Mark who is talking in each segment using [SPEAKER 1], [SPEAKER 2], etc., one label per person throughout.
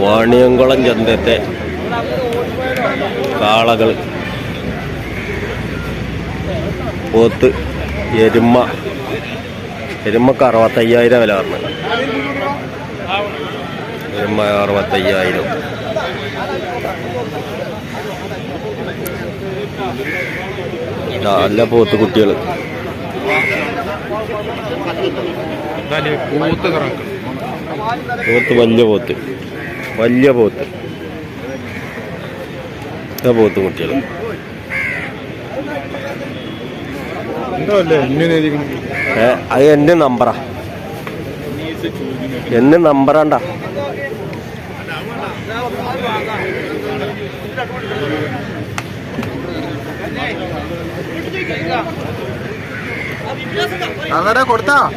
[SPEAKER 1] വാണിയംകുളം ചന്തത്തെ കാളകൾ. പോത്ത് എരുമ എരുമക്ക് അറുപത്തയ്യായിരം വില പറഞ്ഞു എരുമ അറുപത്തയ്യായിരം. നല്ല പോത്ത് കുട്ടികൾ
[SPEAKER 2] കൂത്ത് കറക്ക്
[SPEAKER 1] പോത്ത് വലിയ പോത്ത്. വലിയ പോത്ത്. പോത്ത് കുട്ടികൾ അത് എന്റെ നമ്പറാ. എന്റെ നമ്പറാണ്ടാ.
[SPEAKER 2] അവിടെ കൊടുത്താ?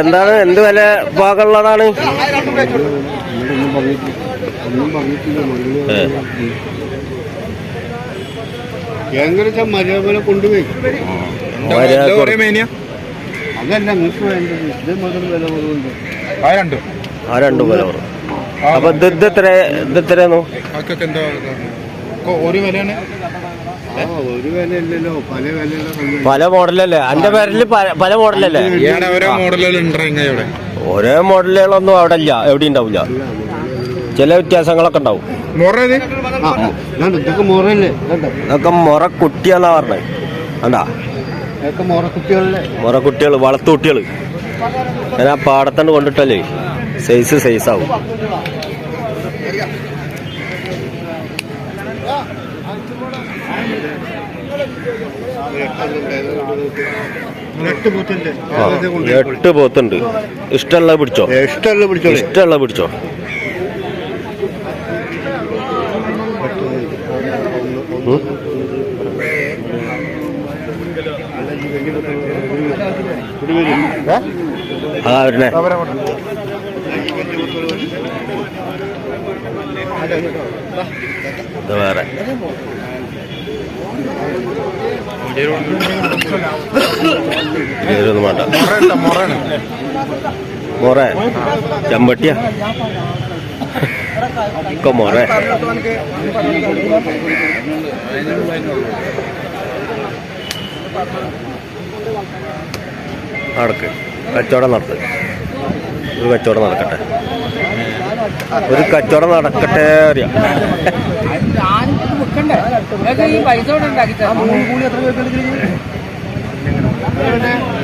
[SPEAKER 1] എന്താണ്? എന്ത് വില ഭാഗമുള്ളതാണ്? ഏ,
[SPEAKER 3] എങ്ങനെ മര്യാദ കൊണ്ടുപോയി.
[SPEAKER 1] മര്യാദ കൊടു-
[SPEAKER 2] മേനിയ
[SPEAKER 3] അതല്ല നിങ്ങൾക്ക് വേണ്ടത്. ഇത് മുതൽ വില കുറവുണ്ട്.
[SPEAKER 2] ആ രണ്ടും.
[SPEAKER 1] ആ രണ്ടും വില കുറവ്. അപ്പൊ ഇത് ഇത് എത്ര ഇത്?
[SPEAKER 2] ഒരു വിലയാണ്.
[SPEAKER 3] ആ ഒരു വില ഇല്ലല്ലോ പല
[SPEAKER 1] മോഡലല്ലേ? എന്റെ പേരിൽ പല- മോഡലല്ലേ? ഒരേ മോഡലുകളൊന്നും അവിടെ ഇല്ല എവിടെ ഉണ്ടാവില്ല ചില വ്യത്യാസങ്ങളൊക്കെ ഉണ്ടാവും.
[SPEAKER 3] ഇതൊക്കെ
[SPEAKER 1] മുറ കുട്ടികളാ പറഞ്ഞത് കണ്ടാ?
[SPEAKER 3] ഇതൊക്കെ മുറ
[SPEAKER 1] കുട്ടികൾ വളർത്തു കുട്ടികൾ ഞാൻ ആ പാടത്തണ്ട് കൊണ്ടിട്ടല്ലേ? സൈസ് സൈസ്
[SPEAKER 3] എട്ട്
[SPEAKER 1] പോത്തുണ്ട് ഇഷ്ടമുള്ള പിടിച്ചോ?
[SPEAKER 3] ഇഷ്ടമുള്ള പിടിച്ചോ?
[SPEAKER 1] ഇഷ്ടമുള്ള പിടിച്ചോ? അതാ വരുന്നേ വേറെ. വേണ്ട.
[SPEAKER 2] മോറെ
[SPEAKER 1] ചെമ്പട്ടിയാ. ഒക്കെ മോറെ. നടക്ക്. കച്ചവടം നടത്ത് ഒരു കച്ചവടം നടക്കട്ടെ. ഒരു കച്ചവടം നടക്കട്ടെ അറിയാം.
[SPEAKER 4] ഈ പൈസ കൊണ്ട് ഉണ്ടാക്കി തരാം.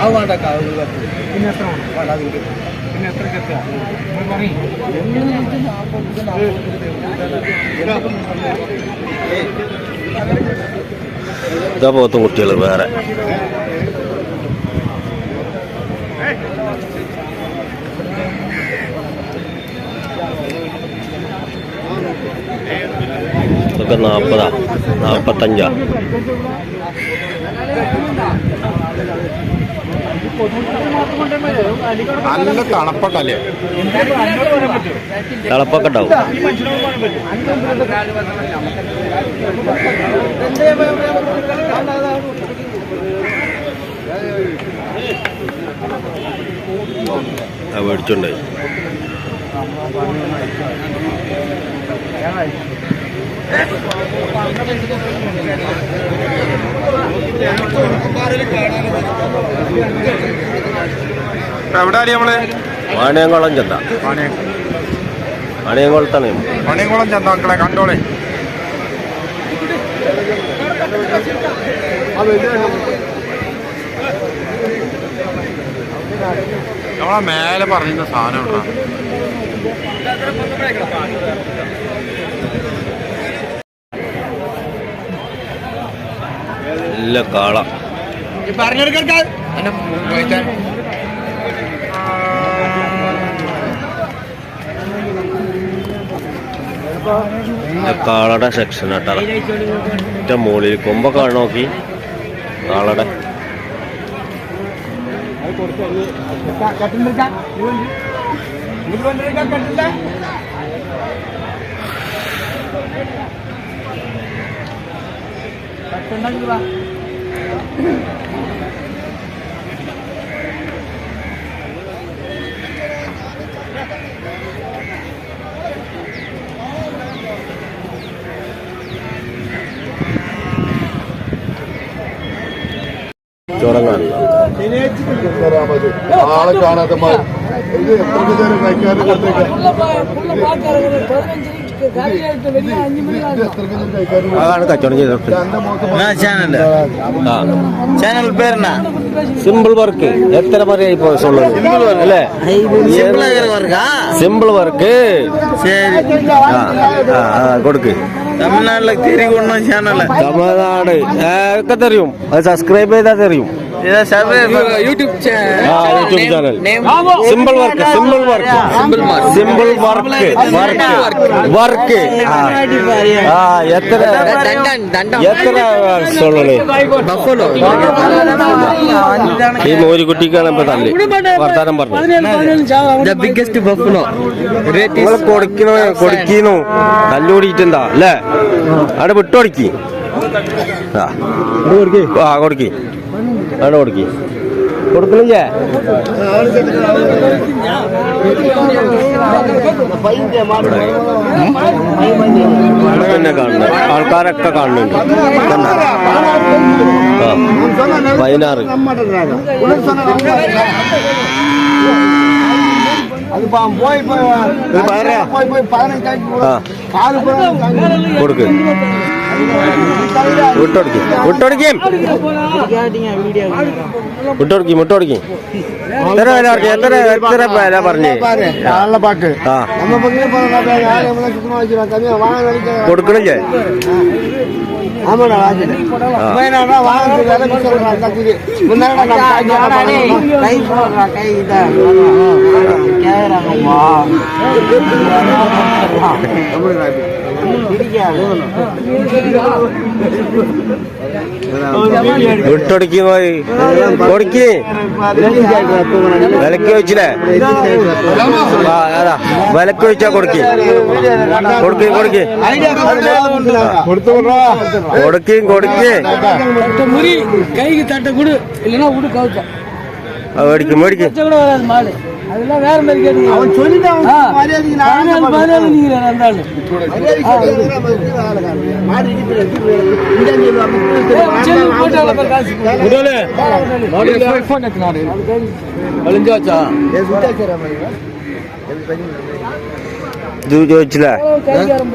[SPEAKER 4] അത് വേണ്ട പിന്നെ എത്ര പിന്നെ എത്ര
[SPEAKER 1] ഇതാ പോത്തും കുട്ടികൾ വേറെ. ഇതൊക്കെ നാൽപ്പതാ നാൽപ്പത്തഞ്ചാ
[SPEAKER 2] നല്ല തണുപ്പട്ടല്ലേ
[SPEAKER 1] തണുപ്പൊക്കെ ഉണ്ടാവും. മേടിച്ചുണ്ടായി
[SPEAKER 2] എവിടെ അടി നമ്മൾ?
[SPEAKER 1] വാണിയംകുളം ചെന്ന. വാണിയംകുളത്താണ്.
[SPEAKER 2] മണിയംകുളം ചെന്നാക്കളെ കണ്ടോളെ. നമ്മളെ മേലെ പറയുന്ന സാധനം ഉണ്ടോ?
[SPEAKER 1] നല്ല കാള. കാളയുടെ സെക്ഷൻ ആട്ടാ. ഏറ്റവും മുകളിൽ കൊമ്പൊക്കെ കാണാൻ നോക്കി? കാളയുടെ കാണുന്നു
[SPEAKER 3] ആളെ കാണാത്ത ഇത് എത്ര നേരം കഴിക്കാനും കൊടുത്തേക്കാം?
[SPEAKER 1] சேனல்
[SPEAKER 3] பேர் என்ன
[SPEAKER 1] சிம்பிள் ஒர்க் எத்தனை மாதிரி இப்போ சொல்லுங்க சிம்பிள் ஒர்க் இல்ல.
[SPEAKER 3] சிம்பிளா
[SPEAKER 1] இருக்கிற ஒர்க்கா சிம்பிள் ஒர்க்
[SPEAKER 3] சரி. கொடுக்கு. தமிழ்நாட்டில்
[SPEAKER 1] தெரியும் ஒன்றும் சேனல் தமிழ்நாடு. தெரியும்? அது சப்ஸ்கிரைபே தான்
[SPEAKER 4] தெரியும்.
[SPEAKER 1] ആ YouTube channel. Simple work simple work simple work work work ആ. എത്ര ഈ മോരിക്കുട്ടിക്കാണ് ഇപ്പൊ തല്ലി വർത്താനം പറഞ്ഞു.
[SPEAKER 4] ബിഗ്ഗസ്റ്റ് ബഫലോ
[SPEAKER 1] നിങ്ങൾ കൊടുക്കണോ? കൊടുക്കീന്നു. തല്ലുകൂടിയിട്ടുണ്ടാ അല്ലേ? അവിടെ വിട്ടോടിക്കി ആ. ആ കൊടുക്കി. അവിടെ കൊടുക്കി കൊടുക്കണില്ലേ തന്നെ കാണുന്നത് ആൾക്കാരൊക്കെ കാണുന്നുണ്ട് കണ്ടോ? ആ പതിനാറ് ആ കൊടുക്ക് വിട്ടോടിക്കും വിട്ടോടിക്കും വിട്ടോടിക്കും വിട്ടോടിക്കും എത്ര വില പറഞ്ഞു എത്ര എത്ര വില പറഞ്ഞേ
[SPEAKER 3] പാക്ക്
[SPEAKER 1] ആ
[SPEAKER 3] நம்ம பக்கம் நம்மளை சுத்தமாக வச்சுருவோம் கம்மியாக வாங்க நினைக்கிறேன்
[SPEAKER 1] കൊടുക്കണില്ലേ
[SPEAKER 3] ஆமாடா
[SPEAKER 1] గుట్టొడికి పోయి కొడికి వెలక్కి వచ్చిలే కదా వెలక్కి
[SPEAKER 3] వచ్చా కొడుకి
[SPEAKER 1] కొడుకి కొడుకి
[SPEAKER 4] కొడుకి కొడుకి కైకి తట్టకూడదు இல்லைன்னா விடு கவுச்சா
[SPEAKER 1] அவடிக்கு மடிக்கு
[SPEAKER 4] கூட வராது மாடு அதெல்லாம் வேற மாதிரி கேட்டீங்க
[SPEAKER 3] அவன் சொல்லிட்டான்
[SPEAKER 4] ஆ.
[SPEAKER 3] மரியாதைக்கு
[SPEAKER 4] பதினாலு பதினாலு நீங்க அந்த ஆளு சரி, போட்டு அவ்வளோ பேர் காசு ஃபோன் எடுத்துனாரு
[SPEAKER 2] കളിഞ്ചാച്ചാ
[SPEAKER 1] ഇത് ചോദിച്ചില്ലേ
[SPEAKER 4] கைகாரம்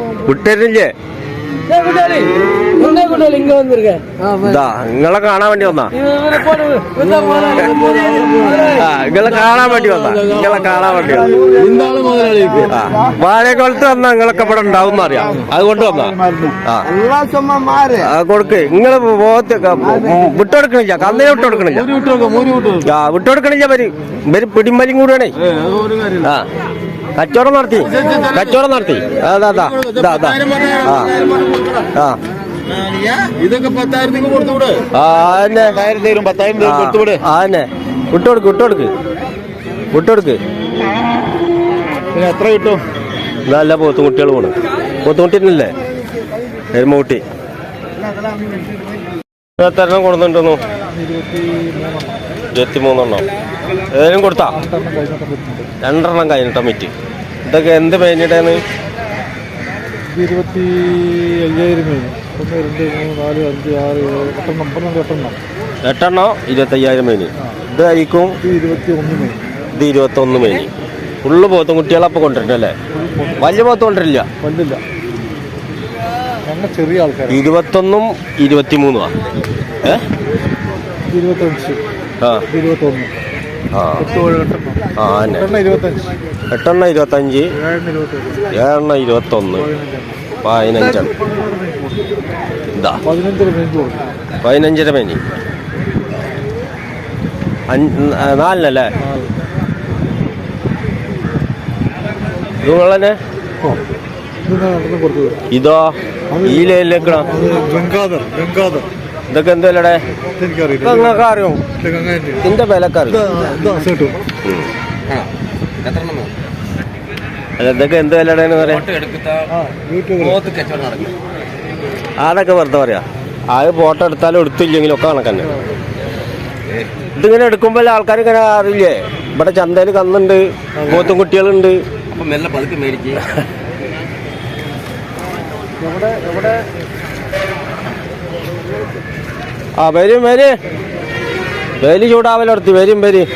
[SPEAKER 4] போகும்
[SPEAKER 1] വിട്ടരുന്നില്ലേ
[SPEAKER 4] ஏய், குட்டாளி, எங்க குட்டாளி இங்க வந்திருக்க
[SPEAKER 1] ഇതാ നിങ്ങളെ കാണാൻ വേണ്ടി വന്നാ
[SPEAKER 4] இவன் இவனை போடு வித்தா முதலாளி, முதலாளி.
[SPEAKER 1] ആ നിങ്ങളെ കാണാൻ വേണ്ടി വന്നാ നിങ്ങളെ കാണാൻ വേണ്ടി വന്നാ
[SPEAKER 2] എന്താണ് മുതലാളിക്ക്
[SPEAKER 1] ആ വാഴക്കൊളത്ത് വന്നാ നിങ്ങളൊക്കെ ഇവിടെ ഉണ്ടാവും അറിയാം അതുകൊണ്ട് വന്നാ ആ
[SPEAKER 3] எல்லாம் சும்மா மாறு
[SPEAKER 1] ആ കൊടുക്ക് നിങ്ങള് പോത്ത് വിട്ടുകൊടുക്കണില്ല കന്നിനെ വിട്ടുകൊടുക്കണില്ല
[SPEAKER 2] ഒരു വിട്ടോക്ക മൂന്ന് വിട്ടു
[SPEAKER 1] ആ വിട്ടുകൊടുക്കണില്ല വരി ഇവര് പിടിമലിയും കൂടെയാണേ
[SPEAKER 2] ഒരു കാര്യം
[SPEAKER 1] ആ കച്ചവടം നടത്തി കച്ചവടം നടത്തി അതാ അതാ ഇതാ അതാ ആ ആ
[SPEAKER 2] ഇതൊക്കെ പത്തായിരത്തേക്ക് കൊടുത്തുവിട്
[SPEAKER 1] ആ തന്നെ
[SPEAKER 2] പത്തായിരം തരും പത്തായിരം തരും കൊടുത്തുവിട്
[SPEAKER 1] ആ തന്നെ വിട്ടുകൊടുക്ക് വിട്ടുകൊടുക്ക് വിട്ടുകൊടുക്ക്
[SPEAKER 2] എത്ര കിട്ടും?
[SPEAKER 1] നല്ല പോത്തുകുട്ടികൾ പോണ്. പോത്തുകുട്ടിന്നല്ലേ എരുമകുട്ടി എത്രണ്ണം കൊടുത്തിട്ടുണ്ടെന്നു? ഇരുപത്തി മൂന്നെണ്ണം ഏതെങ്കിലും കൊടുത്താ? രണ്ടെണ്ണം കഴിഞ്ഞിട്ടാ മിറ്റ് ഇതൊക്കെ എന്ത് പെയിനിട്ടാണ്
[SPEAKER 5] ഇരുപത്തി അയ്യായിരം മേനി ഒന്ന് രണ്ട് മൂന്ന് നാല് അഞ്ച് ആറ് ഏഴ് എട്ടെണ്ണം പന്ത്രണ്ട് എട്ടെണ്ണം
[SPEAKER 1] എട്ടെണ്ണോ? ഇരുപത്തയ്യായിരം മേനി. ഇതായിരിക്കും
[SPEAKER 5] ഇത് ഇരുപത്തി ഒന്ന്
[SPEAKER 1] ഇത് ഇരുപത്തൊന്ന് മേനി. ഫുള്ള് പോത്തും കുട്ടികളപ്പം കൊണ്ടിട്ടല്ലേ വലിയ പോത്ത് കൊണ്ടിട്ടില്ല
[SPEAKER 5] കൊണ്ടില്ല. ഞങ്ങൾ ചെറിയ ആൾക്കാർ
[SPEAKER 1] ഇരുപത്തൊന്നും ഇരുപത്തിമൂന്നുവാ. ഏ?
[SPEAKER 5] ഇരുപത്തഞ്ച്.
[SPEAKER 1] ആ.
[SPEAKER 5] ഇരുപത്തൊന്ന്.
[SPEAKER 1] ആ.
[SPEAKER 5] എട്ട് ഏഴ് എട്ടെണ്ണം.
[SPEAKER 1] ആ തന്നെ
[SPEAKER 5] എട്ടെണ്ണം ഇരുപത്തഞ്ച്.
[SPEAKER 1] എട്ടെണ്ണ ഇരുപത്തഞ്ച്.
[SPEAKER 5] ഏഴെണ്ണം ഇരുപത്തൊന്ന്.
[SPEAKER 1] ഏഴെണ്ണ ഇരുപത്തൊന്ന്. പതിനഞ്ചെണ്ണം. ഇതാ
[SPEAKER 5] പതിനഞ്ചര
[SPEAKER 1] അഞ്ച് നാലിനല്ലേ? ഇത് നിങ്ങളന്നെ
[SPEAKER 5] ഇത്?
[SPEAKER 1] ഈ ലൈനിലേക്കണം
[SPEAKER 5] അത് ഗംഗാധർ ഗംഗാധർ.
[SPEAKER 1] ഇതൊക്കെ എന്തല്ലേ നിങ്ങൾക്ക് അറിയും ഇതിന്റെ വിലക്കറി അല്ല ഇതൊക്കെ എന്ത് വിലയുടെന്ന് പറയാം? അതൊക്കെ വെറുതെ പറയാ. അത് ഫോട്ടോ എടുത്താലും എടുത്തില്ലെങ്കിലും ഒക്കെ കണക്കന്നെ ഇതിങ്ങനെ എടുക്കുമ്പോൾ ആൾക്കാർ ഇങ്ങനെ അറിയില്ലേ? ഇവിടെ ചന്തയിൽ കന്നുണ്ട് പോത്തും കുട്ടികളുണ്ട്. ആ വരും വരും. വേലി ചൂടാവലെടുത്ത് വരും വരും.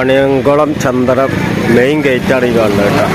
[SPEAKER 1] വാണിയംകുളം ചന്ദ്രം മെയിൻ ഗേറ്റാണ് ഈ കാണുന്നത് കേട്ടോ.